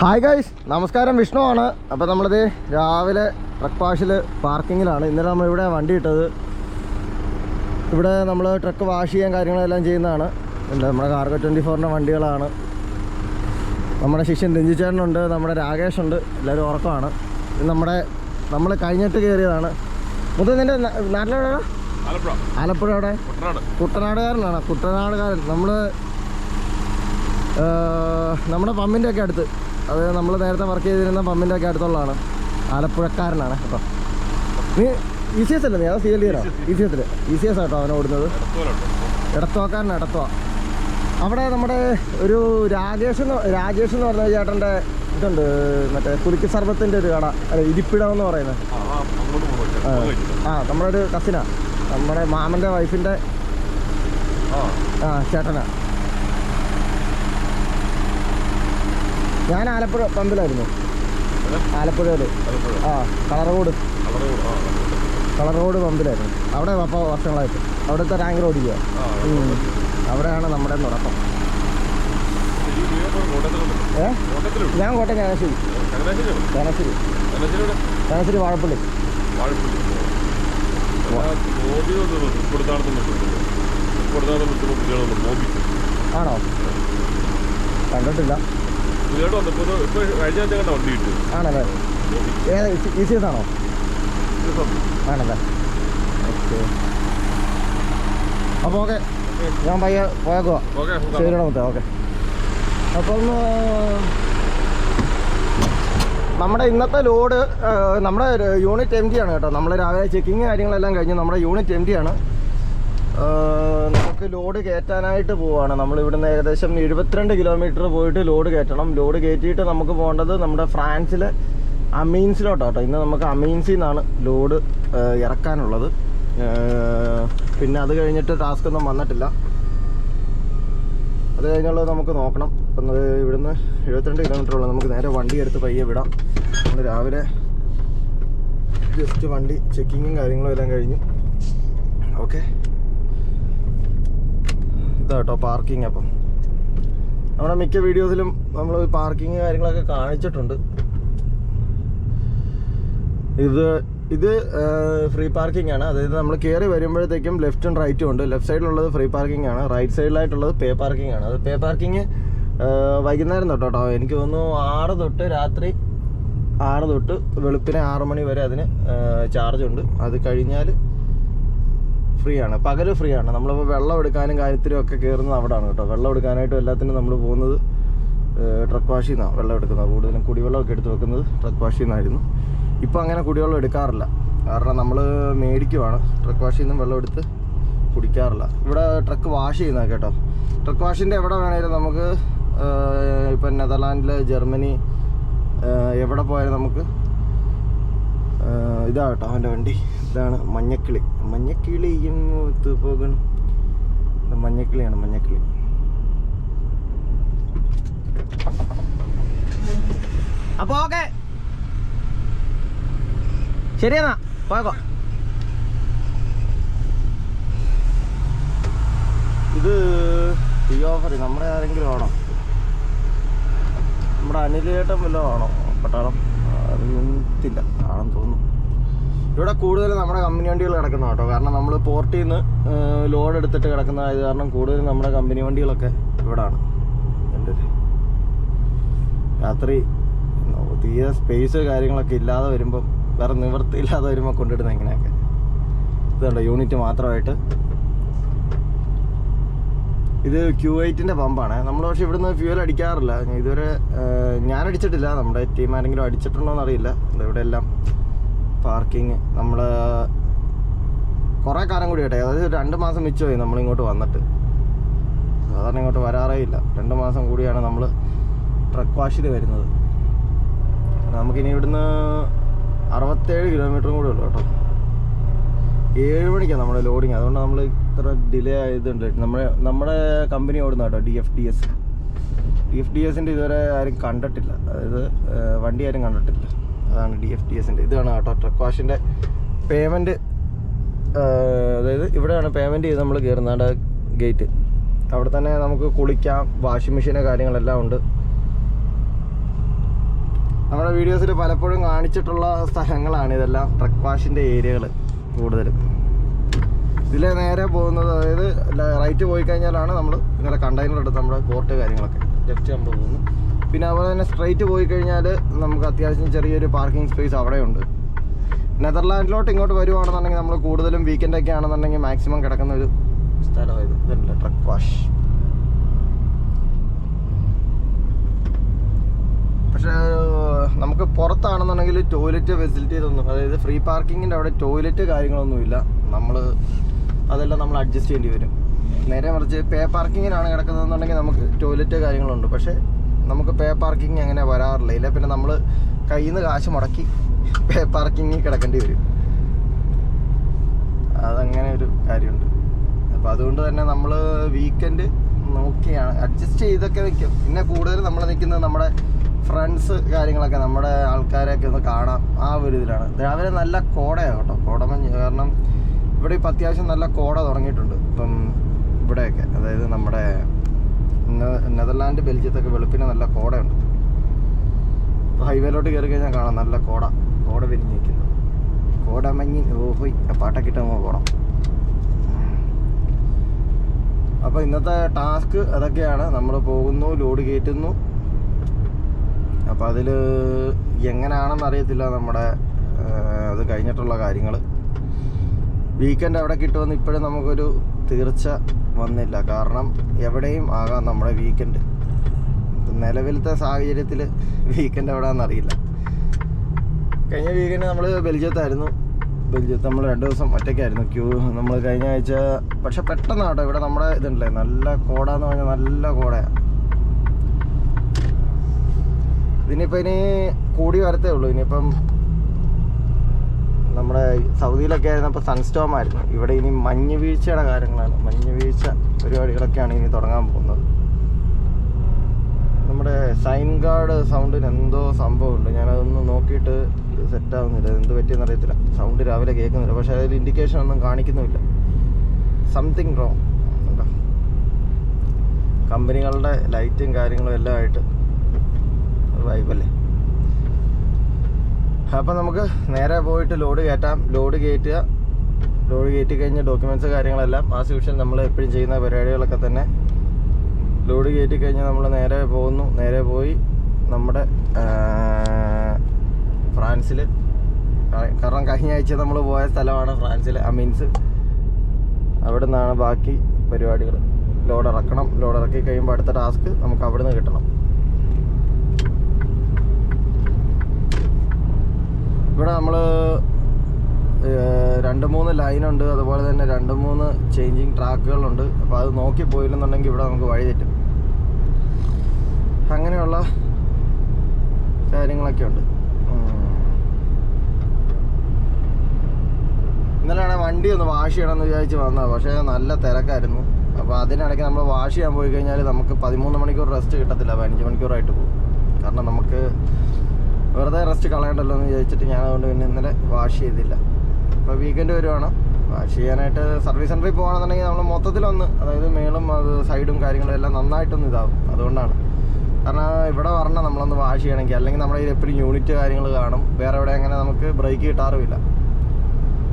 Hi guys നമസ്കാരം. വിഷ്ണു ആണ്. അപ്പോൾ നമ്മളിത് രാവിലെ ട്രക്ക് വാഷിൽ പാർക്കിങ്ങിലാണ് ഇന്നലെ നമ്മൾ ഇവിടെ വണ്ടി ഇട്ടത്. ഇവിടെ നമ്മൾ ട്രക്ക് വാഷ് ചെയ്യാൻ കാര്യങ്ങളെല്ലാം ചെയ്യുന്നതാണ്. എന്താ നമ്മുടെ കാർഗോ ട്വന്റി ഫോറിന്റെ വണ്ടികളാണ്. നമ്മുടെ ശിഷ്യൻ രഞ്ജിച്ചേട്ടനുണ്ട് നമ്മുടെ രാകേഷ് ഉണ്ട് എല്ലാവരും ഉറക്കമാണ്. നമ്മുടെ നമ്മൾ കഴിഞ്ഞിട്ട് കയറിയതാണ്. മുതൽ നിന്റെ നാട്ടിലെവിടെയാണ് ആലപ്പുഴ. അവിടെ കുട്ടനാട്. കുട്ടനാടുകാരനാണ്? കുട്ടനാടുകാരൻ. നമ്മൾ നമ്മുടെ പമ്പിന്റെ ഒക്കെ അടുത്ത്. അത് നമ്മൾ നേരത്തെ വർക്ക് ചെയ്തിരുന്ന പമ്പിന്റെ ഒക്കെ അടുത്തുള്ളതാണ്. ആലപ്പുഴക്കാരനാണ് കേട്ടോ. നീ ഇ സി എസ് അല്ലേ നീ? അതോ സി എൽ ഡി ആണോ? ഇ സി എസിൽ ഇ സി എസ് ആട്ടോ അവൻ ഓടുന്നത്. ഇടത്തോക്കാരൻ ഇടത്തോ അവിടെ നമ്മുടെ ഒരു രാജേഷ് എന്ന് രാജേഷ് എന്ന് പറഞ്ഞ ചേട്ടന്റെ ഇതുണ്ട് മറ്റേ കുലുക്കി സർബത്തിന്റെ ഒരു കട അല്ല ഇരിപ്പിടം എന്ന് പറയുന്നത്. ആ നമ്മുടെ ഒരു കസിനാണ് നമ്മുടെ മാമന്റെ വൈഫിന്റെ ആ. ആ ഞാൻ ആലപ്പുഴ പമ്പിലായിരുന്നു. ആലപ്പുഴയിൽ. ആലപ്പുഴയിൽ ആ കളർ റോഡ് കളർ റോഡ് പമ്പിലായിരുന്നു. അവിടെ അപ്പോൾ വർഷങ്ങളായിട്ട്. അവിടുത്തെ ടാങ്കർ ഓടിക്കുക അവിടെയാണ് നമ്മുടെ തുടക്കം. ഏ? ഞാൻ കോട്ടയം ചങ്ങനാശ്ശേരി. ചങ്ങനാശ്ശേരി. ചങ്ങനാശ്ശേരി വാഴപ്പള്ളി. ആണോ? കണ്ടിട്ടില്ല. വന്നപ്പോൾ ഇപ്പോൾ കഴിഞ്ഞ ആഴ്ച കണ്ട വണ്ടി കിട്ടും. ആണല്ലേ? മോബി ഇ സി എസ് ആണോ? ആണല്ലേ? ഓക്കെ. അപ്പോൾ ഓക്കെ. ഞാൻ പയ്യെ പോയേക്കുവാ. ശരിയുടെ മൊത്തം ഓക്കെ. അപ്പം നമ്മുടെ ഇന്നത്തെ ലോഡ് നമ്മുടെ യൂണിറ്റ് എം ഡി ആണ് കേട്ടോ. നമ്മൾ രാവിലെ ചെക്കിങ് കാര്യങ്ങളെല്ലാം കഴിഞ്ഞ് നമ്മുടെ യൂണിറ്റ് എം ഡി ആണ്. നമുക്ക് ലോഡ് കയറ്റാനായിട്ട് പോവാണ്. നമ്മൾ ഇവിടുന്ന് ഏകദേശം എഴുപത്തിരണ്ട് കിലോമീറ്റർ പോയിട്ട് ലോഡ് കയറ്റണം. ലോഡ് കയറ്റിയിട്ട് നമുക്ക് പോകേണ്ടത് നമ്മുടെ ഫ്രാൻസിലെ അമീൻസിലോട്ടോ കേട്ടോ ഇന്ന് നമുക്ക് അമീൻസിൽ നിന്നാണ് ലോഡ് ഇറക്കാനുള്ളത്. പിന്നെ അത് കഴിഞ്ഞിട്ട് ടാസ്ക് ഒന്നും വന്നിട്ടില്ല. അത് കഴിഞ്ഞുള്ളത് നമുക്ക് നോക്കണം. അപ്പം ഇവിടുന്ന് എഴുപത്തിരണ്ട് കിലോമീറ്റർ ഉള്ളൂ. നമുക്ക് നേരെ വണ്ടി എടുത്ത് പയ്യെ വിടാം. നമ്മൾ രാവിലെ ജസ്റ്റ് വണ്ടി ചെക്കിങ്ങും കാര്യങ്ങളും എല്ലാം കഴിഞ്ഞു. ഓക്കെ ഇതാട്ടോ പാർക്കിംഗ് അപ്പം. നമ്മുടെ മിക്ക വീഡിയോസിലും നമ്മൾ പാർക്കിംഗ് കാര്യങ്ങളൊക്കെ കാണിച്ചിട്ടുണ്ട്. ഇത് ഇത് ഫ്രീ പാർക്കിംഗ് ആണ്. അതായത് നമ്മൾ കയറി വരുമ്പോഴത്തേക്കും ലെഫ്റ്റും റൈറ്റും ഉണ്ട്. ലെഫ്റ്റ് സൈഡിലുള്ളത് ഫ്രീ പാർക്കിംഗ് ആണ്. റൈറ്റ് സൈഡിലായിട്ടുള്ളത് പേ പാർക്കിംഗ് ആണ്. അത് പേ പാർക്കിംഗ് വൈകുന്നേരം തൊട്ട് കേട്ടോ എനിക്ക് തോന്നുന്നു ആറ് തൊട്ട് രാത്രി ആറ് തൊട്ട് വെളുപ്പിനെ ആറ് മണി വരെ അതിന് ചാർജ് ഉണ്ട്. അത് കഴിഞ്ഞാൽ ഫ്രീ ആണ് പകൽ ഫ്രീ ആണ് നമ്മളിപ്പോൾ വെള്ളം എടുക്കാനും കാര്യത്തിലും ഒക്കെ കയറുന്നത് അവിടെയാണ് കേട്ടോ. വെള്ളം എടുക്കാനായിട്ടും എല്ലാത്തിനും നമ്മൾ പോകുന്നത് ട്രക്ക് വാഷിൽ നിന്നാണ് വെള്ളം എടുക്കുന്നത്. കൂടുതലും കുടിവെള്ളമൊക്കെ എടുത്ത് വെക്കുന്നത് ട്രക്ക് വാഷിൽ നിന്നായിരുന്നു ഇപ്പോൾ അങ്ങനെ കുടിവെള്ളം എടുക്കാറില്ല. കാരണം നമ്മൾ മേടിക്കുവാണ്. ട്രക്ക് വാഷിൽ നിന്നും വെള്ളം എടുത്ത് കുടിക്കാറില്ല. ഇവിടെ ട്രക്ക് വാഷ് ചെയ്യുന്ന കേട്ടോ. ട്രക്ക് വാഷിന്റെ എവിടെ വേണേലും നമുക്ക് ഇപ്പം നെതർലാൻഡിൽ ജർമ്മനി എവിടെ പോയാലും നമുക്ക് ആ, ഇതാ കേട്ടോ അവന്റെ വണ്ടി. ഇതാണ് മഞ്ഞക്കിളി. മഞ്ഞക്കിളി ഇങ്ങോട്ട് പോകണം. മഞ്ഞക്കിളിയാണ് മഞ്ഞക്കിളി. അപ്പൊ ഓക്കെ. ശരിയെന്നാ പോയക്കോ. ഇത് ഈ ഓഫർ നമ്മുടെ ആരെങ്കിലും ആണോ? നമ്മുടെ അനിലേട്ടൻ വല്ലതും ആണോ? പട്ടാളം? അറിയത്തില്ല ആണെന്ന് തോന്നുന്നു. ഇവിടെ കൂടുതൽ നമ്മുടെ കമ്പനി വണ്ടികൾ കിടക്കുന്ന കേട്ടോ. കാരണം നമ്മൾ പോർട്ടിൽ നിന്ന് ലോഡ് എടുത്തിട്ട് കിടക്കുന്നതായത് കാരണം കൂടുതൽ നമ്മുടെ കമ്പനി വണ്ടികളൊക്കെ ഇവിടാണ്. എന്റെ രാത്രി തീരെ സ്പേസ് കാര്യങ്ങളൊക്കെ ഇല്ലാതെ വരുമ്പം വേറെ നിവൃത്തി ഇല്ലാതെ വരുമ്പോൾ കൊണ്ടിടുന്ന ഇങ്ങനെയൊക്കെ. ഇതുണ്ട് യൂണിറ്റ് മാത്രമായിട്ട്? ഇത് ക്യൂ എയ്റ്റിന്റെ പമ്പാണ്. നമ്മൾ പക്ഷേ ഇവിടുന്ന് ഫ്യൂൽ അടിക്കാറില്ല. ഞാൻ ഇതുവരെ ഞാൻ അടിച്ചിട്ടില്ല നമ്മുടെ ടീം ആരെങ്കിലും അടിച്ചിട്ടുണ്ടോ എന്നറിയില്ല. ഇവിടെ എല്ലാം പാർക്കിങ് നമ്മൾ കുറേ കാലം കൂടി കേട്ടെ അതായത് രണ്ട് മാസം മിച്ചമായി നമ്മളിങ്ങോട്ട് വന്നിട്ട്. സാധാരണ ഇങ്ങോട്ട് വരാറേ ഇല്ല. രണ്ട് മാസം കൂടിയാണ് നമ്മൾ ട്രക്ക് വാഷിൽ വരുന്നത്. നമുക്കിനി ഇവിടുന്ന് അറുപത്തേഴ് കിലോമീറ്ററും കൂടെ ഉള്ളു കേട്ടോ. ഏഴ് മണിക്കാണ് നമ്മുടെ ലോഡിങ് അതുകൊണ്ട് നമ്മൾ ഇത്ര ഡിലേ ആയതുണ്ട്. നമ്മുടെ നമ്മുടെ കമ്പനി ഓടുന്ന കേട്ടോ D F D S D F D എസിന്റെ ഇതുവരെ ആരും കണ്ടിട്ടില്ല. അതായത് വണ്ടി ആരും കണ്ടിട്ടില്ല. അതാണ് ഡി എഫ് ഡി എസിന്റെ ഇതാണ് കേട്ടോ ട്രക്ക് വാഷിന്റെ പേയ്മെന്റ് അതായത് ഇവിടെയാണ് പേയ്മെന്റ് ചെയ്ത് നമ്മൾ കയറുന്നത് ഗേറ്റ് അവിടെ തന്നെ നമുക്ക് കുളിക്കാം വാഷിംഗ് മെഷീന് കാര്യങ്ങളെല്ലാം ഉണ്ട്. നമ്മുടെ വീഡിയോസിൽ പലപ്പോഴും കാണിച്ചിട്ടുള്ള സ്ഥലങ്ങളാണ് ഇതെല്ലാം ട്രക്ക് വാഷിന്റെ ഏരിയകൾ കൂടുതലും. ഇതിൽ നേരെ പോകുന്നത് അതായത് റൈറ്റ് പോയി കഴിഞ്ഞാലാണ് നമ്മൾ ഇങ്ങനെ കണ്ടെയ്നർ എടുത്ത് നമ്മുടെ കോർട്ട് കാര്യങ്ങളൊക്കെ ജസ്റ്റ് നമ്മൾ പോകുന്നു പിന്നെ അതുപോലെ തന്നെ സ്ട്രൈറ്റ് പോയി കഴിഞ്ഞാൽ നമുക്ക് അത്യാവശ്യം ചെറിയൊരു പാർക്കിംഗ് സ്പേസ് അവിടെയുണ്ട്. നെതർലാൻഡിലോട്ട് ഇങ്ങോട്ട് വരുവാണെന്നുണ്ടെങ്കിൽ നമ്മൾ കൂടുതലും വീക്കെൻഡൊക്കെ ആണെന്നുണ്ടെങ്കിൽ മാക്സിമം കിടക്കുന്ന ഒരു സ്ഥലമായത് ഇതുണ്ട് ട്രക്ക് വാഷ് പക്ഷേ നമുക്ക് പുറത്താണെന്നുണ്ടെങ്കിൽ ടോയ്ലറ്റ് ഫെസിലിറ്റീസ് ഒന്നും അതായത് ഫ്രീ പാർക്കിങ്ങിന്റെ അവിടെ ടോയ്ലറ്റ് കാര്യങ്ങളൊന്നുമില്ല. നമ്മൾ അതെല്ലാം നമ്മൾ അഡ്ജസ്റ്റ് ചെയ്യേണ്ടി വരും. നേരെ മറിച്ച് പേ പാർക്കിങ്ങിനാണ് കിടക്കുന്നതെന്നുണ്ടെങ്കിൽ നമുക്ക് ടോയ്ലറ്റ് കാര്യങ്ങളുണ്ട്. പക്ഷേ നമുക്ക് പേ പാർക്കിംഗ് അങ്ങനെ വരാറില്ല. ഇല്ല പിന്നെ നമ്മൾ കയ്യിൽ നിന്ന് കാശ് മുടക്കി പേ പാർക്കിങ്ങിൽ കിടക്കേണ്ടി വരും. അതങ്ങനെ ഒരു കാര്യമുണ്ട്. അപ്പോൾ അതുകൊണ്ട് തന്നെ നമ്മൾ വീക്കെൻഡ് നോക്കിയാണ്. അഡ്ജസ്റ്റ് ചെയ്തൊക്കെ നിൽക്കും പിന്നെ കൂടുതൽ നമ്മൾ നിൽക്കുന്നത് നമ്മുടെ ഫ്രണ്ട്സ് കാര്യങ്ങളൊക്കെ നമ്മുടെ ആൾക്കാരെയൊക്കെ ഒന്ന് കാണാം. ആ ഒരു ഇതിലാണ്. രാവിലെ നല്ല കോടയാണ് കേട്ടോ. കോടമഞ്ഞ് കാരണം ഇവിടെ ഇപ്പം അത്യാവശ്യം നല്ല കോട തുടങ്ങിയിട്ടുണ്ട്. ഇപ്പം ഇവിടെയൊക്കെ. അതായത് നമ്മുടെ നെതർലാൻഡ് ബെൽജിയത്തൊക്കെ വെളുപ്പിന് നല്ല കോടയുണ്ട്. ഇപ്പോൾ ഹൈവേയിലോട്ട് കയറി കഴിഞ്ഞാൽ കാണാം നല്ല കോട. കോട വിരിഞ്ഞ് നിൽക്കുന്നു കോടമഞ്ഞി ഓഹോയ് പാട്ടൊക്കെ ഇട്ട് നമുക്ക് പോകണം അപ്പോൾ ഇന്നത്തെ ടാസ്ക് അതൊക്കെയാണ്. നമ്മൾ പോകുന്നു ലോഡ് കയറ്റുന്നു. അപ്പോൾ അതിൽ എങ്ങനെയാണെന്ന് അറിയത്തില്ല നമ്മുടെ അത് കഴിഞ്ഞിട്ടുള്ള കാര്യങ്ങൾ വീക്കെൻഡ് എവിടെ കിട്ടുമെന്ന് ഇപ്പോഴും നമുക്കൊരു തീർച്ച വന്നില്ല. കാരണം എവിടെയും ആകാം നമ്മുടെ വീക്കെൻഡ് നിലവിലത്തെ സാഹചര്യത്തിൽ വീക്കെൻഡ് എവിടെയാണെന്ന് അറിയില്ല. കഴിഞ്ഞ വീക്കെൻഡ് നമ്മൾ ബെൽജിയത്തായിരുന്നു. ബെൽജിയത്ത് നമ്മൾ രണ്ട് ദിവസം ഒറ്റയ്ക്കായിരുന്നു ക്യൂ നമ്മൾ കഴിഞ്ഞ ആഴ്ച പക്ഷെ പെട്ടെന്നാട്ടോ ഇവിടെ നമ്മുടെ ഇതുണ്ടല്ലേ? നല്ല കോട പറഞ്ഞാൽ നല്ല കോടയാണ് ഇതിനിപ്പോൾ ഇനി കൂടി വരത്തേ ഉള്ളൂ. ഇനിയിപ്പം നമ്മുടെ സൗദിയിലൊക്കെ ആയിരുന്നപ്പോൾ സൺസ്റ്റോം ആയിരുന്നു. ഇവിടെ ഇനി മഞ്ഞ് വീഴ്ചയുടെ കാര്യങ്ങളാണ്. മഞ്ഞ് വീഴ്ച പരിപാടികളൊക്കെയാണ് ഇനി തുടങ്ങാൻ പോകുന്നത്. നമ്മുടെ സൈൻ ഗാർഡ് സൗണ്ടിന് എന്തോ സംഭവമുണ്ട്. ഞാനതൊന്ന് നോക്കിയിട്ട് ഇത് സെറ്റ് ആവുന്നില്ല. എന്ത് പറ്റിയെന്ന് അറിയത്തില്ല. സൗണ്ട് രാവിലെ കേൾക്കുന്നില്ല. പക്ഷെ അതിൽ ഇൻഡിക്കേഷൻ ഒന്നും കാണിക്കുന്നുമില്ല. സംതിങ് റോങ് കമ്പനികളുടെ ലൈറ്റും കാര്യങ്ങളും എല്ലാം ആയിട്ട് വൈബല്ലേ അപ്പം നമുക്ക് നേരെ പോയിട്ട് ലോഡ് കയറ്റാം. ലോഡ് കയറ്റുക. ലോഡ് കയറ്റി കഴിഞ്ഞ ഡോക്യുമെന്റ്സ് കാര്യങ്ങളെല്ലാം ആസ് യൂഷ്വൽ നമ്മൾ എപ്പോഴും ചെയ്യുന്ന പരിപാടികളൊക്കെ തന്നെ. ലോഡ് കയറ്റി കഴിഞ്ഞ് നമ്മൾ നേരെ പോകുന്നു. നേരെ പോയി നമ്മുടെ ഫ്രാൻസിൽ കാരണം കഴിഞ്ഞ ആഴ്ച നമ്മൾ പോയ സ്ഥലമാണ് ഫ്രാൻസിൽ അമീൻസ്. അവിടെ നിന്നാണ് ബാക്കി പരിപാടികൾ ലോഡ് ഇറക്കണം. ലോഡ് ഇറക്കി കഴിയുമ്പോൾ അടുത്ത ടാസ്ക് നമുക്ക് അവിടെ നിന്ന് കിട്ടണം. ഇവിടെ നമ്മൾ രണ്ട് മൂന്ന് ലൈനുണ്ട്. അതുപോലെ തന്നെ രണ്ട് മൂന്ന് ചേഞ്ചിങ് ട്രാക്കുകളുണ്ട് അപ്പോൾ അത് നോക്കി പോയില്ലെന്നുണ്ടെങ്കിൽ ഇവിടെ നമുക്ക് വഴി തെറ്റും. അങ്ങനെയുള്ള കാര്യങ്ങളൊക്കെ ഉണ്ട്. ഇന്നലെയാണ് വണ്ടി ഒന്ന് വാഷ് ചെയ്യണമെന്ന് വിചാരിച്ച് വന്നത്. പക്ഷേ നല്ല തിരക്കായിരുന്നു. അപ്പോൾ അതിനിടയ്ക്ക് നമ്മൾ വാഷ് ചെയ്യാൻ പോയി കഴിഞ്ഞാൽ നമുക്ക് പതിമൂന്ന് മണിക്കൂർ റെസ്റ്റ് കിട്ടത്തില്ല. പതിനഞ്ച് മണിക്കൂറായിട്ട് പോകും. കാരണം നമുക്ക് വെറുതെ റെസ്റ്റ് കളയണ്ടല്ലോ എന്ന് വിചാരിച്ചിട്ട് ഞാൻ അതുകൊണ്ട് പിന്നെ ഇന്നലെ വാഷ് ചെയ്തില്ല. അപ്പോൾ വീക്കെൻഡ് വരുവാണ്. വാഷ് ചെയ്യാനായിട്ട് സർവീസ് സെന്ററിൽ പോകുകയാണെന്നുണ്ടെങ്കിൽ നമ്മൾ മൊത്തത്തിലൊന്ന് അതായത് മേളും അത് സൈഡും കാര്യങ്ങളും എല്ലാം നന്നായിട്ടൊന്ന് ഇതാവും. അതുകൊണ്ടാണ്. കാരണം ഇവിടെ വരണം നമ്മളൊന്ന് വാഷ് ചെയ്യണമെങ്കിൽ. അല്ലെങ്കിൽ നമ്മുടെ കയ്യിൽ എപ്പോഴും യൂണിറ്റ് കാര്യങ്ങൾ കാണും. വേറെ എവിടെ അങ്ങനെ നമുക്ക് ബ്രേക്ക് കിട്ടാറുമില്ല.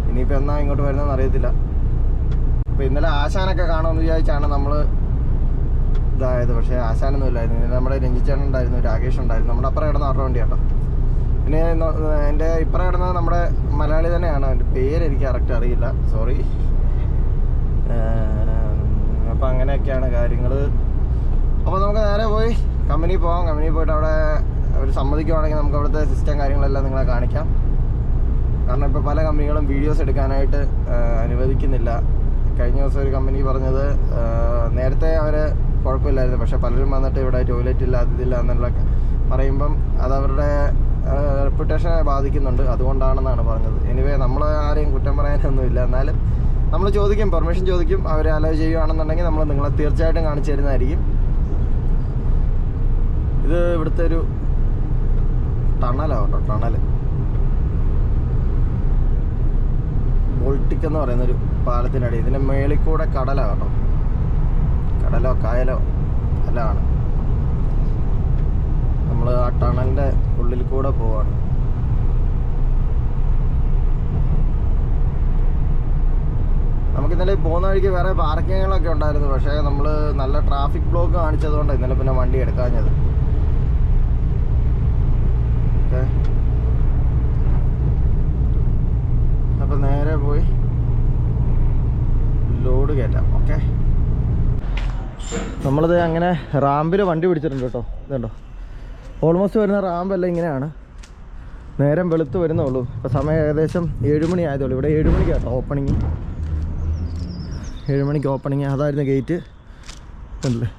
ഇനിയിപ്പോൾ എന്നാ ഇങ്ങോട്ട് വരുന്നതെന്ന് അറിയത്തില്ല. അപ്പോൾ ഇന്നലെ ആശാനൊക്കെ കാണുമെന്ന് വിചാരിച്ചാണ് നമ്മൾ ഇതായത്. പക്ഷേ ആശാനൊന്നും ഇല്ലായിരുന്നു ഇന്നലെ നമ്മുടെ രഞ്ജിച്ചേട്ടൻ ഉണ്ടായിരുന്നു രാകേഷ് ഉണ്ടായിരുന്നു. നമ്മുടെ അപ്പുറം ഇടുന്ന ആരുടെ വണ്ടി കേട്ടോ പിന്നെ എന്റെ ഇപ്പറം കിടന്നത് നമ്മുടെ മലയാളി തന്നെയാണ്. എന്റെ പേര് എനിക്ക് കറക്റ്റ് അറിയില്ല. സോറി അപ്പോൾ അങ്ങനെയൊക്കെയാണ് കാര്യങ്ങൾ അപ്പോൾ നമുക്ക് നേരെ പോയി. കമ്പനി പോകാം കമ്പനി പോയിട്ട് അവിടെ അവർ സമ്മതിക്കുവാണെങ്കിൽ നമുക്ക് അവിടുത്തെ സിസ്റ്റം കാര്യങ്ങളെല്ലാം നിങ്ങളെ കാണിക്കാം. കാരണം ഇപ്പോൾ പല കമ്പനികളും വീഡിയോസ് എടുക്കാനായിട്ട് അനുവദിക്കുന്നില്ല. കഴിഞ്ഞ ദിവസം ഒരു കമ്പനി പറഞ്ഞത് നേരത്തെ അവർ കുഴപ്പമില്ലായിരുന്നു. പക്ഷേ പലരും വന്നിട്ട് ഇവിടെ ടോയ്ലറ്റ് ഇല്ല അതില്ല എന്നുള്ള പറയുമ്പം അത് അവരുടെ റെപ്യൂട്ടേഷനെ ബാധിക്കുന്നുണ്ട്. അതുകൊണ്ടാണെന്നാണ് പറഞ്ഞത്. എനിവേ നമ്മൾ ആരെയും കുറ്റം പറയാനൊന്നുമില്ല. എന്നാലും നമ്മൾ ചോദിക്കും പെർമിഷൻ ചോദിക്കും അവർ അലോ ചെയ്യുകയാണെന്നുണ്ടെങ്കിൽ നമ്മൾ നിങ്ങളെ തീർച്ചയായിട്ടും കാണിച്ചു തരുന്നതായിരിക്കും. ഇത് ഇവിടുത്തെ ഒരു ടണലാവട്ടോ ടണൽ ബോൾട്ടിക് എന്ന് പറയുന്ന ഒരു പാലത്തിനടി ഇതിന്റെ മേളിൽ കൂടെ കടലാണ് കടലോ കായലോ ആണ്. നമ്മൾ ആ ടണലിന്റെ ഉള്ളിൽ കൂടെ പോവാണ്. നമുക്ക് ഇന്നലെ പോകുന്ന വഴിക്ക് വേറെ പാർക്കിങ്ങുകളൊക്കെ ഉണ്ടായിരുന്നു. പക്ഷേ നമ്മൾ നല്ല ട്രാഫിക് ബ്ലോക്ക് കാണിച്ചതുകൊണ്ട് ഇന്നലെ പിന്നെ വണ്ടി എടുക്കാഞ്ഞത്. ഓക്കെ. അപ്പം നേരെ പോയി ലോഡ് കയറ്റാം ഓക്കെ. നമ്മളിത് അങ്ങനെ റാമ്പിൽ വണ്ടി പിടിച്ചിട്ടുണ്ട് കേട്ടോ. ഇതുണ്ടോ? ഓൾമോസ്റ്റ് വരുന്ന റാമ്പെല്ലാം ഇങ്ങനെയാണ്. നേരം വെളുത്ത് വരുന്നുള്ളൂ. ഇപ്പോൾ സമയം ഏകദേശം ഏഴുമണി ആയതുള്ളൂ ഇവിടെ ഏഴുമണിക്ക് കേട്ടോ ഓപ്പണിങ് ഏഴുമണിക്ക് ഓപ്പണിങ് അതായിരുന്നു ഗേറ്റ് ഉണ്ടല്ലേ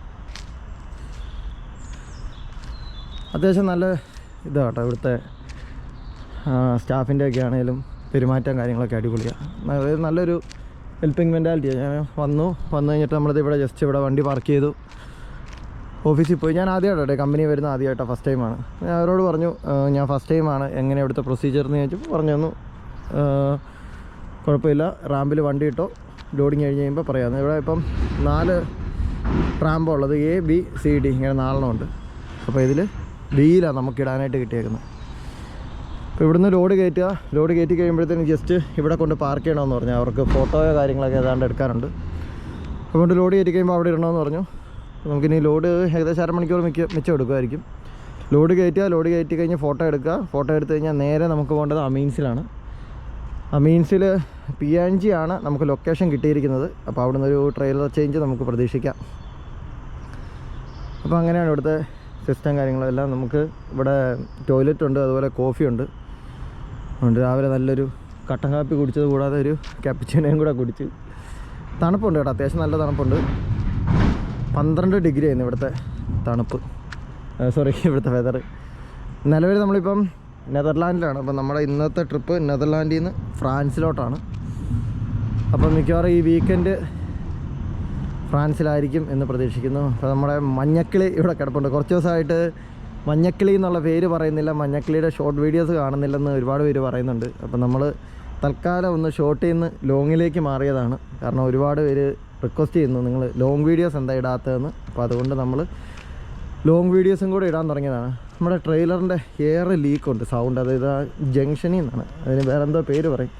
അത്യാവശ്യം നല്ല ഇതാണ് കേട്ടോ ഇവിടുത്തെ സ്റ്റാഫിന്റെ ഒക്കെ ആണെങ്കിലും പെരുമാറ്റം കാര്യങ്ങളൊക്കെ അടിപൊളിയാണ് അതായത് നല്ലൊരു ഹെൽപ്പിംഗ് മെന്റാലിറ്റിയാണ് ഞാൻ വന്നു. വന്നു കഴിഞ്ഞിട്ട് നമ്മളിത് ഇവിടെ ജസ്റ്റ് ഇവിടെ വണ്ടി പാർക്ക് ചെയ്തു. ഓഫീസിൽ പോയി. ഞാൻ ആദ്യമായിട്ടെ കമ്പനി വരുന്ന ആദ്യമായിട്ടാണ് ഫസ്റ്റ് ടൈമാണ് ഞാൻ അവരോട് പറഞ്ഞു ഞാൻ ഫസ്റ്റ് ടൈമാണ് എങ്ങനെ ഇവിടുത്തെ പ്രൊസീജിയർ എന്ന് ചോദിച്ചപ്പോൾ പറഞ്ഞു തന്നു കുഴപ്പമില്ല. റാമ്പിൽ വണ്ടി ഇട്ടോ? ലോഡിങ് കഴിഞ്ഞ് കഴിയുമ്പോൾ പറയാമെന്ന് ഇവിടെ ഇപ്പം നാല് റാമ്പുള്ളത് എ ബി സി ഡി ഇങ്ങനെ നാലെണ്ണം ഉണ്ട്. അപ്പോൾ ഇതിൽ ബിയിലാണ് നമുക്ക് ഇടാനായിട്ട് കിട്ടിയേക്കുന്നത് അപ്പോൾ ഇവിടുന്ന് ലോഡ് കയറ്റുക ലോഡ് കയറ്റി കഴിയുമ്പോഴത്തേനും ജസ്റ്റ് ഇവിടെ കൊണ്ട് പാർക്ക് ചെയ്യണമെന്ന് പറഞ്ഞു. അവർക്ക് ഫോട്ടോയോ കാര്യങ്ങളൊക്കെ ഏതാണ്ട് എടുക്കാനുണ്ട്. അതുകൊണ്ട് ലോഡ് കയറ്റി കഴിയുമ്പോൾ അവിടെ ഇടണമെന്ന് പറഞ്ഞു. നമുക്കിനി ലോഡ് ഏകദേശം അരമണിക്കൂർ മിക്ക മിച്ചം എടുക്കുമായിരിക്കും. ലോഡ് കയറ്റുക ലോഡ് കയറ്റി കഴിഞ്ഞ് ഫോട്ടോ എടുക്കുക. ഫോട്ടോ എടുത്തു കഴിഞ്ഞാൽ നേരെ നമുക്ക് പോകേണ്ടത് അമീൻസിലാണ്. അമീൻസിൽ പി എൻ ജി ആണ് നമുക്ക് ലൊക്കേഷൻ കിട്ടിയിരിക്കുന്നത്. അപ്പോൾ അവിടെ നിന്നൊരു ട്രെയിലർ ചേഞ്ച് നമുക്ക് പ്രതീക്ഷിക്കാം. അപ്പോൾ അങ്ങനെയാണ് ഇവിടുത്തെ സിസ്റ്റം കാര്യങ്ങളെല്ലാം നമുക്ക് ഇവിടെ ടോയ്ലറ്റ് ഉണ്ട് അതുപോലെ കോഫി ഉണ്ട്. അതുകൊണ്ട് രാവിലെ നല്ലൊരു കട്ടൻ കാപ്പി കുടിച്ചത് കൂടാതെ ഒരു ക്യാപ്പിച്ചിനയും കൂടെ കുടിച്ച്. തണുപ്പുണ്ട് കേട്ടോ അത്യാവശ്യം നല്ല തണുപ്പുണ്ട്. പന്ത്രണ്ട് ഡിഗ്രി ആയിരുന്നു ഇവിടുത്തെ തണുപ്പ്. സോറി ഇവിടുത്തെ വെതർ നിലവിൽ നമ്മളിപ്പം നെതർലാൻഡിലാണ്. അപ്പം നമ്മുടെ ഇന്നത്തെ ട്രിപ്പ് നെതർലാൻഡിൽ നിന്ന് ഫ്രാൻസിലോട്ടാണ്. അപ്പം മിക്കവാറും ഈ വീക്കെൻഡ് ഫ്രാൻസിലായിരിക്കും എന്ന് പ്രതീക്ഷിക്കുന്നു. അപ്പോൾ നമ്മുടെ മഞ്ഞക്കിളി ഇവിടെ കിടപ്പുണ്ട്. കുറച്ച് ദിവസമായിട്ട് മഞ്ഞക്കിളി എന്നുള്ള പേര് പറയുന്നില്ല. മഞ്ഞക്കിളിയുടെ ഷോർട്ട് വീഡിയോസ് കാണുന്നില്ലെന്ന് ഒരുപാട് പേര് പറയുന്നുണ്ട്. അപ്പം നമ്മൾ തൽക്കാലം ഒന്ന് ഷോർട്ടിൽ നിന്ന് ലോങ്ങിലേക്ക് മാറിയതാണ്. കാരണം ഒരുപാട് പേര് റിക്വസ്റ്റ് ചെയ്യുന്നു. നിങ്ങൾ ലോങ് വീഡിയോസ് എന്താ ഇടാത്തതെന്ന്. അപ്പോൾ അതുകൊണ്ട് നമ്മൾ ലോങ് വീഡിയോസും കൂടെ ഇടാൻ തുടങ്ങിയതാണ്. നമ്മുടെ ട്രെയിലറിന്റെ ലീക്ക് ലീക്കുണ്ട് സൗണ്ട് അതായത് ആ ജംഗ്ഷനിൽ നിന്നാണ്. അതിന് വേറെ എന്തോ പേര് പറയും.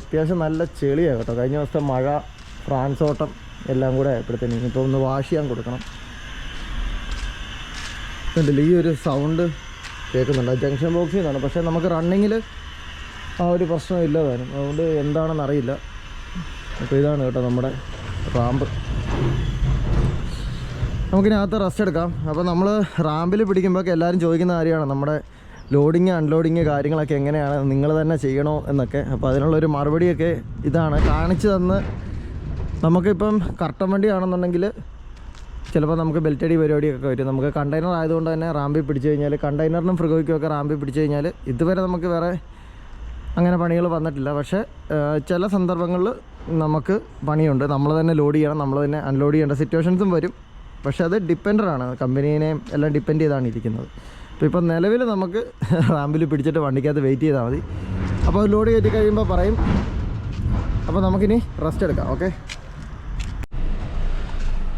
അത്യാവശ്യം നല്ല ചെളിയാണ് കേട്ടോ. കഴിഞ്ഞ ദിവസത്തെ മഴ ഫ്രാൻസ് ഓട്ടം എല്ലാം കൂടെ ആയപ്പോഴത്തേനും ഇനിയിപ്പോൾ ഒന്ന് വാഷ് ചെയ്യാൻ കൊടുക്കണം. ഉണ്ടല്ലോ ഈ ഒരു സൗണ്ട് കേൾക്കുന്നുണ്ട്. ജംഗ്ഷൻ ബോക്സിൽ നിന്നാണ്. പക്ഷേ നമുക്ക് റണ്ണിങ്ങിൽ ആ ഒരു പ്രശ്നം ഇല്ല താനും. അതുകൊണ്ട് എന്താണെന്ന് അറിയില്ല. അപ്പോൾ ഇതാണ് കേട്ടോ നമ്മുടെ റാമ്പ്. നമുക്കിനകത്ത് റെസ്റ്റ് എടുക്കാം. അപ്പോൾ നമ്മൾ റാമ്പിൽ പിടിക്കുമ്പോഴൊക്കെ എല്ലാവരും ചോദിക്കുന്ന കാര്യമാണ്. നമ്മുടെ ലോഡിങ് അൺലോഡിങ് കാര്യങ്ങളൊക്കെ എങ്ങനെയാണ്? നിങ്ങൾ തന്നെ ചെയ്യണോ എന്നൊക്കെ. അപ്പോൾ അതിനുള്ളൊരു മറുപടിയൊക്കെ ഇതാണ്. കാണിച്ചു തന്ന് നമുക്കിപ്പം കർട്ടൻ വണ്ടിയാണെന്നുണ്ടെങ്കിൽ ചിലപ്പോൾ നമുക്ക് ബെൽറ്റ് അടി പരിപാടിയൊക്കെ വരും. നമുക്ക് കണ്ടെയ്നർ ആയതുകൊണ്ട് തന്നെ റാമ്പിൽ പിടിച്ചു കഴിഞ്ഞാൽ കണ്ടെയ്നറിനും ഫ്രിഗോയ്ക്കും ഒക്കെ റാമ്പിൽ പിടിച്ചു കഴിഞ്ഞാൽ ഇതുവരെ നമുക്ക് വേറെ അങ്ങനെ പണികൾ വന്നിട്ടില്ല. പക്ഷേ ചില സന്ദർഭങ്ങളിൽ നമുക്ക് പണിയുണ്ട്. നമ്മൾ തന്നെ ലോഡ് ചെയ്യണം. നമ്മൾ തന്നെ അൺലോഡ് ചെയ്യേണ്ട സിറ്റുവേഷൻസും വരും. പക്ഷെ അത് ഡിപ്പെൻഡറാണ് കമ്പനീനെയും എല്ലാം ഡിപ്പെൻഡ് ചെയ്താണ് ഇരിക്കുന്നത്. അപ്പോൾ ഇപ്പം നിലവിൽ നമുക്ക് റാമ്പിൽ പിടിച്ചിട്ട് വണ്ടിക്കകത്ത് വെയിറ്റ് ചെയ്താൽ മതി. അപ്പോൾ ലോഡ് കയറ്റി കഴിയുമ്പോൾ പറയും. അപ്പോൾ നമുക്കിനി റെസ്റ്റ് എടുക്കാം ഓക്കെ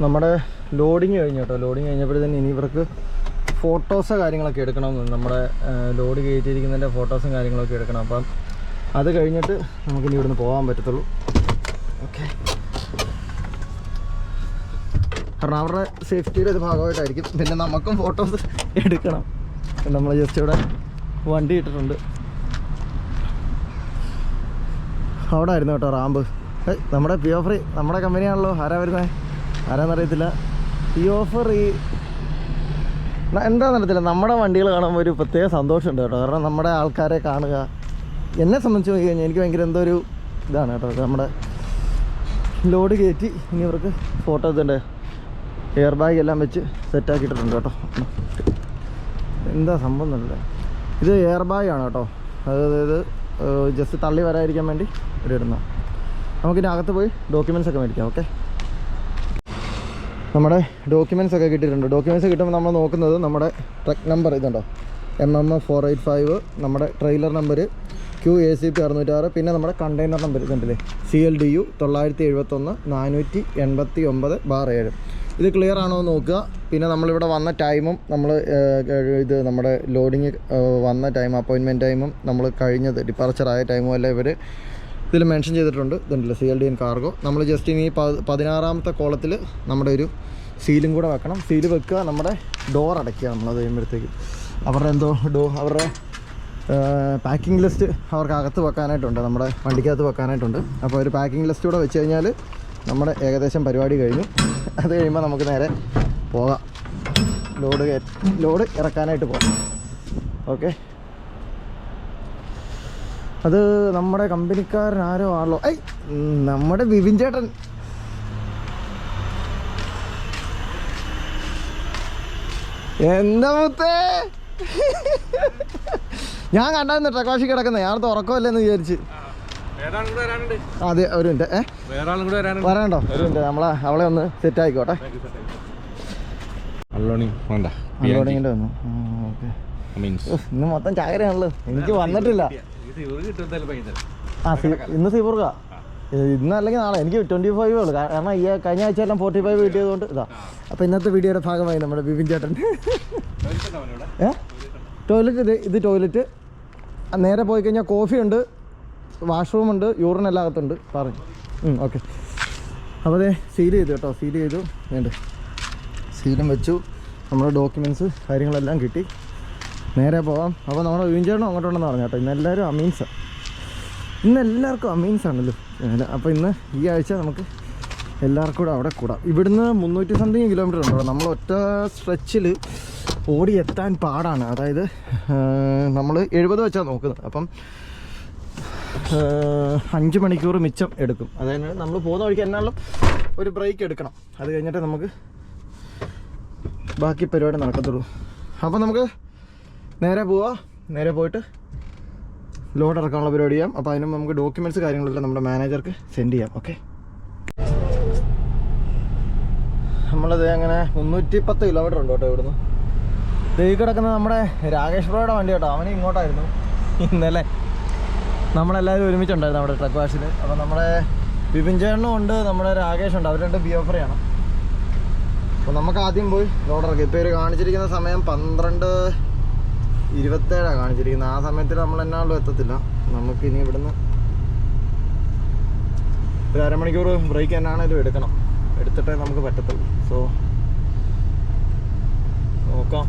നമ്മുടെ ലോഡിങ് കഴിഞ്ഞു കേട്ടോ ലോഡിങ് കഴിഞ്ഞപ്പോഴത്തേന് ഇനി ഇവർക്ക് ഫോട്ടോസോ കാര്യങ്ങളൊക്കെ എടുക്കണം നമ്മുടെ ലോഡ് കയറ്റിയിരിക്കുന്നതിന്റെ ഫോട്ടോസും കാര്യങ്ങളൊക്കെ എടുക്കണം. അപ്പം അത് കഴിഞ്ഞിട്ട് നമുക്കിനി ഇവിടുന്ന് പോകാൻ പറ്റത്തുള്ളൂ. ഓക്കെ. കാരണം അവരുടെ സേഫ്റ്റിയുടെ ഒരു ഭാഗമായിട്ടായിരിക്കും. പിന്നെ നമുക്കും ഫോട്ടോസ് എടുക്കണം. നമ്മൾ ജസ്റ്റ് ഇവിടെ വണ്ടി ഇട്ടിട്ടുണ്ട്. അവിടെ ആയിരുന്നു കേട്ടോ റാമ്പ്. നമ്മുടെ പി ഓഫർ നമ്മുടെ കമ്പനിയാണല്ലോ ആരാ വരുന്നത് ആരാന്നറിയത്തില്ല പി ഓഫർ ഈ ന- എന്താണെന്ന് അറിയത്തില്ല. നമ്മുടെ വണ്ടികൾ കാണുമ്പോൾ ഒരു പ്രത്യേക സന്തോഷമുണ്ട് കേട്ടോ. കാരണം നമ്മുടെ ആൾക്കാരെ കാണുക. എന്നെ സംബന്ധിച്ച് നോക്കി കഴിഞ്ഞാൽ എനിക്ക് ഭയങ്കര എന്തോ ഒരു ഇതാണ് കേട്ടോ. നമ്മുടെ ലോഡ് കയറ്റി ഇനി ഇവർക്ക് ഫോട്ടോ ഇതുണ്ട്? എയർ ബാഗ് എല്ലാം വെച്ച് സെറ്റാക്കിയിട്ടുണ്ട് കേട്ടോ. എന്താ സംഭവം എന്നല്ലേ ഇത് എയർ ആണ് കേട്ടോ. അതായത് ജസ്റ്റ് തള്ളി വരാതിരിക്കാൻ വേണ്ടി ഇവിടെ ഇടുന്ന. നമുക്കിനി അകത്ത് പോയി ഡോക്യുമെൻസ് ഒക്കെ മേടിക്കാം ഓക്കെ നമ്മുടെ ഡോക്യുമെൻസ് ഒക്കെ കിട്ടിയിട്ടുണ്ട്. ഡോക്യുമെൻസ് കിട്ടുമ്പോൾ നമ്മൾ നോക്കുന്നത് നമ്മുടെ ട്രക്ക് നമ്പർ ഇതുണ്ടോ? M M F four eight five നമ്മുടെ trailer number Q A C P അറുന്നൂറ്റാറ് പിന്നെ നമ്മുടെ കണ്ടെയ്നർ നമ്പർ ഇതുണ്ടല്ലേ? സി എൽ ഡി യു തൊള്ളായിരത്തി എഴുപത്തൊന്ന് നാനൂറ്റി എൺപത്തി ഒമ്പത് ബാർ ഏഴ് ഇത് ക്ലിയർ ആണോ എന്ന് നോക്കുക. പിന്നെ നമ്മളിവിടെ വന്ന ടൈമും നമ്മൾ ഇത് നമ്മുടെ ലോഡിങ് വന്ന ടൈം അപ്പോയിൻമെന്റ് ടൈമും നമ്മൾ കഴിഞ്ഞത് ഡിപ്പാർച്ചർ ആയ ടൈമും അല്ല ഇവർ ഇതിൽ മെൻഷൻ ചെയ്തിട്ടുണ്ട്. ഇതുണ്ടല്ലോ? C L D N cargo നമ്മൾ ജസ്റ്റ് ഇനി പതിനാറാമത്തെ കോളത്തിൽ നമ്മുടെ ഒരു സീലും കൂടെ വെക്കണം. സീൽ വെക്കുക നമ്മുടെ ഡോർ അടയ്ക്കുക നമ്മളത് കഴിയുമ്പോഴത്തേക്ക് അവരുടെ എന്തോ ഡോ അവരുടെ പാക്കിംഗ് ലിസ്റ്റ് അവർക്ക് അകത്ത് വെക്കാനായിട്ടുണ്ട് നമ്മുടെ വണ്ടിക്കകത്ത് വെക്കാനായിട്ടുണ്ട്. അപ്പോൾ ഒരു പാക്കിംഗ് ലിസ്റ്റ് കൂടെ വെച്ച് കഴിഞ്ഞാൽ നമ്മുടെ ഏകദേശം പരിപാടി കഴിഞ്ഞു. അത് കഴിയുമ്പോൾ നമുക്ക് നേരെ പോകാം. ലോഡ് ലോഡ് ഇറക്കാനായിട്ട് പോകാം. ഓക്കെ. അത് നമ്മുടെ കമ്പനിക്കാരൻ ആരോ ആണല്ലോ. ഐ നമ്മുടെ വിപിൻ ചേട്ടൻ. എന്താ മുത്തേ? ഞാൻ കണ്ടായിരുന്നു ട്രക്കാശി കിടക്കുന്നത് ഞാൻ ഉറക്കമല്ലെന്ന് വിചാരിച്ച്. അതെ ഒരു മിനിറ്റ്. ഏ? വരണ്ടോ ഒരു മിനിറ്റ് നമ്മളെ അവളെ ഒന്ന് സെറ്റ് ആയിക്കോട്ടെ. വന്നു. ഇന്ന് മൊത്തം ചാകരയാണല്ലോ. എനിക്ക് വന്നിട്ടില്ല. ആ ഇന്ന് സീബുർഗ. ഇന്ന് അല്ലെങ്കിൽ നാളെ. എനിക്ക് ട്വന്റി ഫൈവ് ഉള്ളൂ കാരണം ഈ കഴിഞ്ഞ ആഴ്ച എല്ലാം ഫോർട്ടി ഫൈവ് കിട്ടിയതുകൊണ്ട് ഇതാ. അപ്പോൾ ഇന്നത്തെ വീഡിയോയുടെ ഭാഗമായി നമ്മുടെ ബിപിൻ ചേട്ടൻ. ഏ? ടോയ്ലറ്റ് ഇത് ഇത് ടോയ്ലറ്റ് നേരെ പോയി കഴിഞ്ഞാൽ കോഫി ഉണ്ട് വാഷ്റൂം ഉണ്ട് യൂറിൻ എല്ലാം അകത്തുണ്ട് പറഞ്ഞു ഓക്കെ അപ്പോൾ സീൽ ചെയ്തു കേട്ടോ സീൽ ചെയ്തു. വേണ്ട. സീലും വെച്ചു. നമ്മുടെ ഡോക്യുമെന്റ്സ് കാര്യങ്ങളെല്ലാം കിട്ടി. നേരെ പോവാം. അപ്പോൾ നമ്മുടെ വീഞ്ചേണോ അങ്ങോട്ടുണ്ടെന്ന് പറഞ്ഞു കേട്ടോ. ഇന്ന് എല്ലാവരും അമീൻസാണ് ഇന്ന് എല്ലാവർക്കും അമീൻസ് ആണല്ലോ. അപ്പോൾ ഇന്ന് ഈ ആഴ്ച നമുക്ക് എല്ലാവർക്കും കൂടെ അവിടെ കൂടാം. ഇവിടുന്ന് മുന്നൂറ്റി സംതിങ് കിലോമീറ്റർ ഉണ്ടോ? നമ്മൾ ഒറ്റ സ്ട്രെച്ചിൽ ഓടി എത്താൻ പാടാണ്. അതായത് നമ്മൾ എഴുപത് വെച്ചാണ് നോക്കുന്നത്. അപ്പം അഞ്ച് മണിക്കൂർ മിച്ചം എടുക്കും. അതായത് നമ്മൾ പോകുന്ന വഴിക്ക് എന്നാലും ഒരു ബ്രേക്ക് എടുക്കണം. അത് കഴിഞ്ഞിട്ട് നമുക്ക് ബാക്കി പരിപാടി നടക്കത്തുള്ളൂ. അപ്പം നമുക്ക് നേരെ പോവാം. നേരെ പോയിട്ട് ലോഡ് ഇറക്കാനുള്ള പരിപാടി ചെയ്യാം. അപ്പോൾ അതിന് നമുക്ക് ഡോക്യുമെന്റ്സ് കാര്യങ്ങളെല്ലാം നമ്മുടെ മാനേജർക്ക് സെൻഡ് ചെയ്യാം. ഓക്കെ നമ്മളത് അങ്ങനെ മുന്നൂറ്റി പത്ത് കിലോമീറ്റർ ഉണ്ട് കേട്ടോ ഇവിടുന്ന്. ഈ കിടക്കുന്ന നമ്മുടെ രാകേഷ് ബ്രോയുടെ വണ്ടി കേട്ടോ. അവന് ഇങ്ങോട്ടായിരുന്നു. ഇന്നലെ നമ്മളെല്ലാവരും ഒരുമിച്ചുണ്ടായിരുന്നു നമ്മുടെ ട്രക്ക് വാഷിൽ അപ്പോൾ നമ്മുടെ വിപിൻ ചേട്ടനും ഉണ്ട് നമ്മുടെ രാകേഷ് ഉണ്ട്. അവർ രണ്ട് ബി അപ്പോൾ നമുക്ക് ആദ്യം പോയി ലോഡ് ഇറക്കി. ഇപ്പോൾ ഇവർ കാണിച്ചിരിക്കുന്ന സമയം പന്ത്രണ്ട് ഇരുപത്തേഴാണ് കാണിച്ചിരിക്കുന്നത് ആ സമയത്തിൽ നമ്മൾ എന്നാളും എത്തത്തില്ല. നമുക്കിനി ഇവിടുന്ന് ഒരു അരമണിക്കൂർ ബ്രേക്ക് എന്നാണേലും എടുക്കണം. എടുത്തിട്ടേ നമുക്ക് പറ്റത്തുള്ളൂ. സോ നോക്കാം.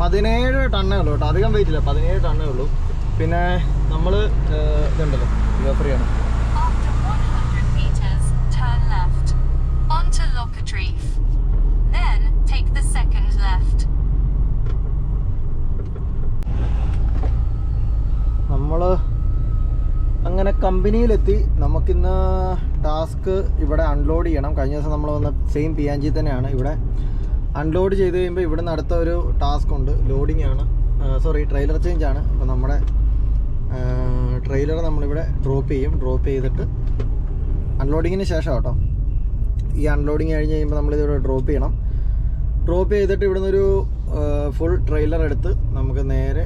പതിനേഴ് ടണ്ണേ ഉള്ളൂ കേട്ടോ. അധികം വെയിറ്റില്ല പതിനേഴ് ടണ്ണേ ഉള്ളൂ. പിന്നെ നമ്മൾ ഇതുണ്ടല്ലോ ഫ്രീ ആണ്. കമ്പനിയിലെത്തി. നമുക്കിന്ന് ടാസ്ക് ഇവിടെ അൺലോഡ് ചെയ്യണം. കഴിഞ്ഞ ദിവസം നമ്മൾ വന്ന സെയിം പി ആൻജി തന്നെയാണ്. ഇവിടെ അൺലോഡ് ചെയ്ത് കഴിയുമ്പോൾ ഇവിടുന്ന് അടുത്ത ഒരു ടാസ്ക് ഉണ്ട്. ലോഡിംഗ് ആണ്. സോറി ട്രെയിലർ ചേഞ്ച് ആണ്. അപ്പോൾ നമ്മുടെ ട്രെയിലർ നമ്മളിവിടെ ഡ്രോപ്പ് ചെയ്യും. ഡ്രോപ്പ് ചെയ്തിട്ട് അൺലോഡിങ്ങിന് ശേഷം കേട്ടോ. ഈ അൺലോഡിങ് കഴിഞ്ഞ് കഴിയുമ്പോൾ നമ്മളിതിവിടെ ഡ്രോപ്പ് ചെയ്യണം. ഡ്രോപ്പ് ചെയ്തിട്ട് ഇവിടുന്ന് ഒരു ഫുൾ ട്രെയിലർ എടുത്ത് നമുക്ക് നേരെ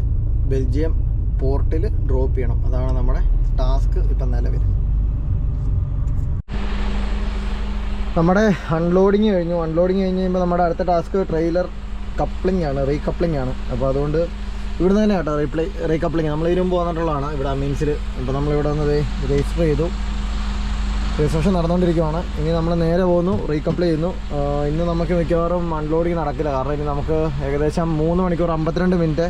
ബെൽജിയം പോർട്ടിൽ ഡ്രോപ്പ് ചെയ്യണം. അതാണ് നമ്മുടെ ടാസ്ക് ഇപ്പം നിലവിൽ. നമ്മുടെ അൺലോഡിങ് കഴിഞ്ഞു. അൺലോഡിങ് കഴിഞ്ഞ് കഴിയുമ്പോൾ നമ്മുടെ അടുത്ത ടാസ്ക് ട്രെയിലർ കപ്ലിംഗ് ആണ് റീകപ്ലിംഗ് ആണ്. അപ്പോൾ അതുകൊണ്ട് ഇവിടുന്ന് തന്നെ കേട്ടോ റീപ്ലൈ റീകപ്ലിംഗ് നമ്മൾ ഇതിനും മുമ്പ് വന്നിട്ടുള്ളതാണ് ഇവിടെ മീൻസിൽ അപ്പോൾ നമ്മളിവിടെ വന്നത് രജിസ്റ്റർ ചെയ്തു. രജിസ്ട്രേഷൻ നടന്നുകൊണ്ടിരിക്കുവാണ്. ഇനി നമ്മൾ നേരെ പോകുന്നു റീകപ്ലൈ ചെയ്യുന്നു. ഇന്ന് നമുക്ക് മിക്കവാറും അൺലോഡിങ് നടക്കില്ല. കാരണം ഇനി നമുക്ക് ഏകദേശം മൂന്ന് മണിക്കൂർ അമ്പത്തിരണ്ട് മിനിറ്റ്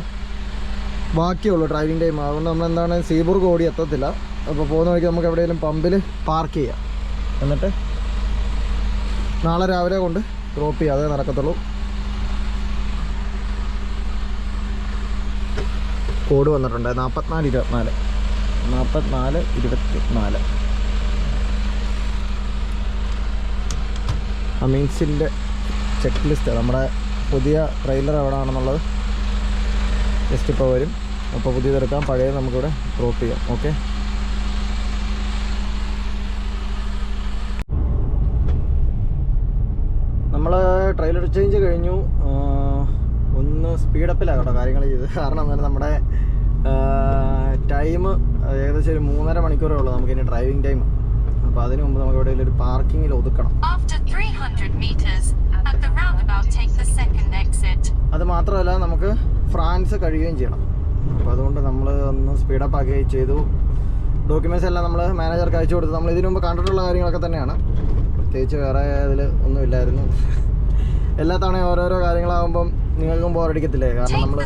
ബാക്കിയുള്ളൂ ഡ്രൈവിംഗ് ടൈം അതുകൊണ്ട് നമ്മൾ എന്താണ് സീബുർഗ് ഓടി എത്തത്തില്ല. അപ്പോൾ പോകുന്ന വഴിക്ക് നമുക്ക് എവിടെയെങ്കിലും പമ്പിൽ പാർക്ക് ചെയ്യാം. എന്നിട്ട് നാളെ രാവിലെ കൊണ്ട് ഡ്രോപ്പ് ചെയ്യാം. അതേ നടക്കത്തുള്ളൂ. കോഡ് വന്നിട്ടുണ്ട്. നാൽപ്പത്തിനാല് ഇരുപത്തിനാല്. നാൽപ്പത്തിനാല് ഇരുപത്തി നാല് അമീൻസിന്റെ ചെക്ക് ലിസ്റ്റ് നമ്മുടെ പുതിയ ട്രെയിലർ എവിടെയാണെന്നുള്ളത് ജസ്റ്റ് ഇപ്പോൾ വരും. അപ്പോൾ പുതിയതെടുക്കാം. പഴയത് നമുക്കിവിടെ ഡ്രോപ്പ് ചെയ്യാം. ഓക്കെ? നമ്മൾ ട്രെയിലർ ചേഞ്ച് കഴിഞ്ഞു. ഒന്ന് സ്പീഡപ്പിലാണ് കേട്ടോ കാര്യങ്ങൾ ചെയ്ത് കാരണം എന്താണ് നമ്മുടെ ടൈം ഏകദേശം ഒരു മൂന്നര മണിക്കൂറേ ഉള്ളൂ നമുക്കിനി ഡ്രൈവിംഗ് ടൈം അപ്പോൾ അതിന് മുമ്പ് നമുക്ക് എവിടെയെങ്കിലും ഒരു പാർക്കിങ്ങിൽ ഒതുക്കണം. After 300 meters, at the roundabout, take the second exit. അത് മാത്രമല്ല നമുക്ക് ഫ്രാൻസ് കഴിയുകയും ചെയ്യണം. അപ്പോൾ അതുകൊണ്ട് നമ്മൾ ഒന്ന് സ്പീഡപ്പ് ആക്കി ചെയ്തു. ഡോക്യുമെന്റ്സ് എല്ലാം നമ്മൾ മാനേജർക്ക് അയച്ചു കൊടുത്തു. നമ്മൾ ഇതിനു മുമ്പ് കണ്ടിട്ടുള്ള കാര്യങ്ങളൊക്കെ തന്നെയാണ്. പ്രത്യേകിച്ച് വേറെ അതിൽ ഒന്നുമില്ലായിരുന്നു എല്ലാ തവണയും ഓരോരോ കാര്യങ്ങളാകുമ്പം നിങ്ങൾക്കും ബോറടിക്കത്തില്ലേ കാരണം നമ്മൾ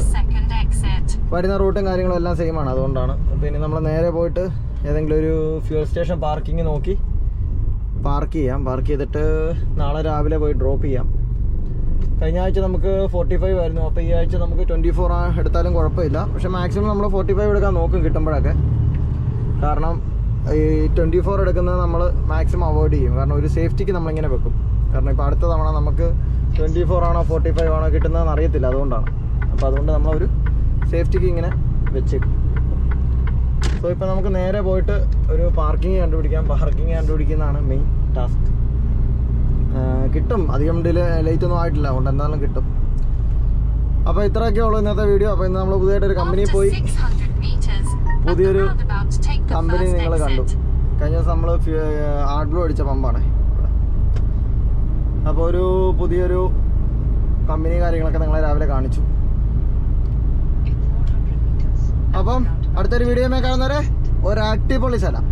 വരുന്ന റൂട്ടും കാര്യങ്ങളും എല്ലാം സെയിം ആണ്. അതുകൊണ്ടാണ്. ഇനി നമ്മൾ നേരെ പോയിട്ട് ഏതെങ്കിലും ഒരു ഫ്യൂൽ സ്റ്റേഷൻ പാർക്കിംഗ് നോക്കി. പാർക്ക് ചെയ്യാം. പാർക്ക് ചെയ്തിട്ട് നാളെ രാവിലെ പോയി ഡ്രോപ്പ് ചെയ്യാം. കഴിഞ്ഞ ആഴ്ച നമുക്ക് ഫോർട്ടി ഫൈവ് ആയിരുന്നു. അപ്പോൾ ഈ ആഴ്ച നമുക്ക് ട്വന്റി ഫോർ എടുത്താലും കുഴപ്പമില്ല. പക്ഷെ മാക്സിമം നമ്മൾ ഫോർട്ടി ഫൈവ് എടുക്കാൻ നോക്കും കിട്ടുമ്പോഴൊക്കെ. കാരണം ഈ ട്വന്റി ഫോർ എടുക്കുന്നത് നമ്മൾ മാക്സിമം അവോയ്ഡ് ചെയ്യും. കാരണം ഒരു സേഫ്റ്റിക്ക് നമ്മളിങ്ങനെ വെക്കും. കാരണം ഇപ്പോൾ അടുത്ത തവണ നമുക്ക് ട്വന്റി ഫോർ ആണോ ഫോർട്ടി ഫൈവ് ആണോ കിട്ടുന്നതെന്ന് അറിയത്തില്ല. അതുകൊണ്ടാണ്. അപ്പോൾ അതുകൊണ്ട് നമ്മളൊരു സേഫ്റ്റിക്ക് ഇങ്ങനെ വെച്ചേക്കും. സോ ഇപ്പോൾ നമുക്ക് നേരെ പോയിട്ട് ഒരു പാർക്കിംഗ് കണ്ടുപിടിക്കാം. പാർക്കിംഗ് കണ്ടുപിടിക്കുന്നതാണ് മെയിൻ ടാസ്ക് കിട്ടും. അധികം ഡിലേ ലേറ്റ് ഒന്നും ആയിട്ടില്ല. അതുകൊണ്ട് എന്തായാലും കിട്ടും. അപ്പോൾ ഇത്രയൊക്കെ ഉള്ളൂ ഇന്നത്തെ വീഡിയോ അപ്പോൾ ഇന്ന് നമ്മൾ പുതിയതായിട്ട് ഒരു കമ്പനിയിൽ പോയി. 600 meters, at the പുതിയൊരു കമ്പനി നിങ്ങൾ കണ്ടു. കഴിഞ്ഞ ദിവസം നമ്മൾ ആഡ്ലോ അടിച്ച പമ്പാണ്. അപ്പോൾ ഒരു പുതിയൊരു കമ്പനി കാര്യങ്ങളൊക്കെ നിങ്ങളെ രാവിലെ കാണിച്ചു. അപ്പം അടുത്തൊരു വീഡിയോ കാണുന്നവരെ ഒരു അടിപൊളി സ്ഥലം